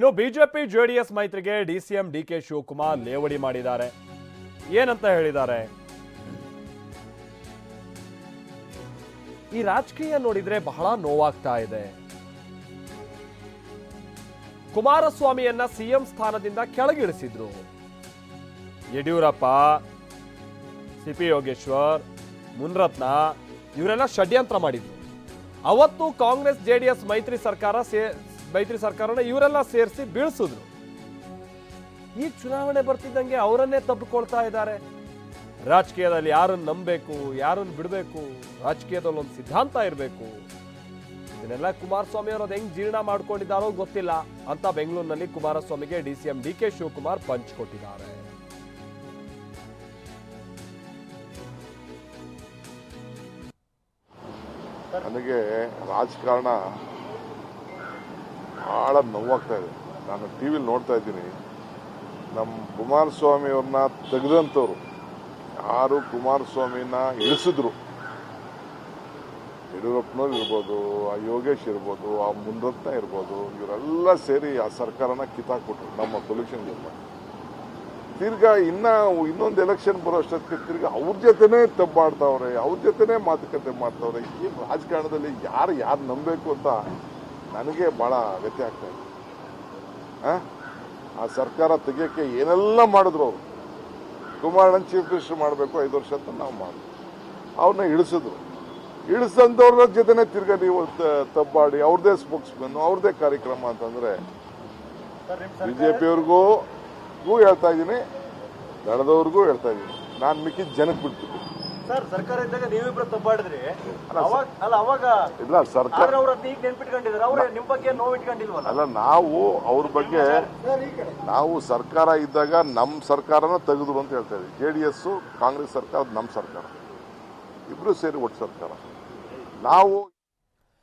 ಇನ್ನು BJP JDS ಮೈತ್ರಿಗೆ DCM D K Shivakumar ಲೇವಡಿ ಮಾಡಿದ್ದಾರೆ. ಏನಂತ ಹೇಳಿದ್ದಾರೆ? ಈ ರಾಜಕೀಯ ನೋಡಿದ್ರೆ ಬಹಳ ನೋವಾಗ್ತಾ ಇದೆ. ಕುಮಾರಸ್ವಾಮಿಯನ್ನ ಸಿಎಂ ಸ್ಥಾನದಿಂದ ಕೆಳಗಿಳಿಸಿದ್ರು. ಯಡಿಯೂರಪ್ಪ ಸಿಪಿ ಯೋಗೇಶ್ವರ್, ಮುನ್ರತ್ನ ಇವರೆಲ್ಲ ಷಡ್ಯಂತ್ರ ಮಾಡಿದ್ರು. ಅವತ್ತು ಕಾಂಗ್ರೆಸ್, ಜೆಡಿಎಸ್ ಮೈತ್ರಿ ಸರ್ಕಾರ ಮೈತ್ರಿ ಸರ್ಕಾರನ ಇವರೆಲ್ಲ ಸೇರಿಸಿ ಬೀಳಿಸಿದ್ರು. ಈ ಚುನಾವಣೆ ಬರ್ತಿದ್ದಂಗೆ ಅವರನ್ನೇ ತಪ್ಪಿಕೊಳ್ತಾ ಇದ್ದಾರೆ. ರಾಜಕೀಯದಲ್ಲಿ ಯಾರನ್ನು ನಂಬಬೇಕು, ಯಾರನ್ನು ಬಿಡಬೇಕು ರಾಜಕೀಯದಲ್ಲಿ ಒಂದು ಸಿದ್ಧಾಂತ ಇರಬೇಕು. ಇದನ್ನೆಲ್ಲ ಕುಮಾರಸ್ವಾಮಿ ಅವರು ಅದು ಹೆಂಗ್ ಜೀರ್ಣ ಮಾಡ್ಕೊಂಡಿದ್ದಾರೋ ಗೊತ್ತಿಲ್ಲ. ಅಂತ ಬೆಂಗಳೂರಿನಲ್ಲಿ ಕುಮಾರಸ್ವಾಮಿಗೆ D C M D K Shivakumar punch ಕೊಟ್ಟಿದ್ದಾರೆ. ನನಗೆ ರಾಜಕಾರಣ ಬಹಳ ನೋವಾಗ್ತಾ ಇದೆ. ನಾನು ಟಿ ವಿಲಿ ನೋಡ್ತಾ ಇದ್ದೀನಿ. ನಮ್ಮ ಕುಮಾರಸ್ವಾಮಿ ಅವ್ರನ್ನ ತೆಗೆದಂಥವ್ರು ಯಾರು ಕುಮಾರಸ್ವಾಮಿನ ಇಳಿಸಿದ್ರು. ಯಡಿಯೂರಪ್ಪನವ್ರು ಇರ್ಬೋದು, ಆ ಯೋಗೇಶ್ ಇರ್ಬೋದು, ಆ ಮುನ್ರತ್ನ ಇರ್ಬೋದು, ಇವರೆಲ್ಲ ಸೇರಿ ಆ ಸರ್ಕಾರನ ಕಿತ್ತಾಕ್ಬಿಟ್ರು ನಮ್ಮ ಪೊಲ್ಯೂಷನ್ ತಿರ್ಗಾ ಇನ್ನ ಇನ್ನೊಂದು ಎಲೆಕ್ಷನ್ ಬರೋ ಅಷ್ಟೊತ್ತಿಗೆ ತಿರ್ಗಾ ಅವ್ರ ಜೊತೆನೇ ತಬ್ಬಾಡ್ತಾವ್ರೆ ಅವ್ರ ಜೊತೆನೇ ಮಾತುಕತೆ ಮಾಡ್ತಾವ್ರೆ. ಈ ರಾಜಕಾರಣದಲ್ಲಿ ಯಾರು ಯಾರು ನಂಬಬೇಕು ಅಂತ ನನಗೆ ಬಹಳ ವ್ಯತ್ಯ ಆಗ್ತಾ ಇದೆ. ಆ? ಸರ್ಕಾರ ತೆಗಿಯೋಕ್ಕೆ ಏನೆಲ್ಲ ಮಾಡಿದ್ರು ಅವರು? ಕುಮಾರಣ್ಣನ ಚೀಫ್ ಮಿನಿಸ್ಟರ್ ಮಾಡಬೇಕು ಐದು ವರ್ಷ ಅಂತ ನಾವು ಮಾಡಿದ್ವಿ ಅವ್ರನ್ನ ಇಳಿಸಿದ್ರು. ಇಳಿಸಂದವ್ರ ಜೊತೆನೇ ತಿರ್ಗ ನೀವು ತಬ್ಬಾಡಿ ಅವ್ರದೇ ಸ್ಪೋಕ್ಸ್ಮನ್ ಅವ್ರದೇ ಕಾರ್ಯಕ್ರಮ ಅಂತಂದ್ರೆ ಬಿಜೆಪಿಯವ್ರಿಗೂ ಹೇಳ್ತಾ ಇದ್ದೀನಿ ದಡದವ್ರಿಗೂ ಹೇಳ್ತಾ ಇದ್ದೀನಿ. ನಾನು ಮಿಕ್ಕಿದ ಜನಕ್ಕೆ ಬಿಡ್ತೀನಿ. ಸರ್ ಸರ್ಕಾರ ಇದ್ದಾಗ ನೀವಿಬ್ರು ತಪ್ಪಾಡಿದ್ರಿ. ಅವಾಗ ಅಲ್ಲ ಅವಾಗ ಇಲ್ಲ ಸರ್ಕಾರ ಅವ್ರ ಅವ್ರ ಈಗ ನೆನ್ಪಿಟ್ಕೊಂಡಿದ್ದಾರೆ? ಅವ್ರ ನಿಮ್ ಬಗ್ಗೆ ನೋವು ಇಟ್ಕೊಂಡಿಲ್ವಲ್ಲ ಅಲ್ಲ ನಾವು ಅವ್ರ ಬಗ್ಗೆ ನಾವು ಸರ್ಕಾರ ಇದ್ದಾಗ ನಮ್ಮ ಸರ್ಕಾರನ ತೆಗೆದ್ರು ಅಂತ ಹೇಳ್ತಾ ಇದ್ದೀವಿ. ಜೆ ಡಿ ಎಸ್ ಕಾಂಗ್ರೆಸ್ ಸರ್ಕಾರ ನಮ್ಮ ಸರ್ಕಾರ. ಇಬ್ರು ಸೇರಿ ಒಟ್ಟು ಸರ್ಕಾರ. ನಾವು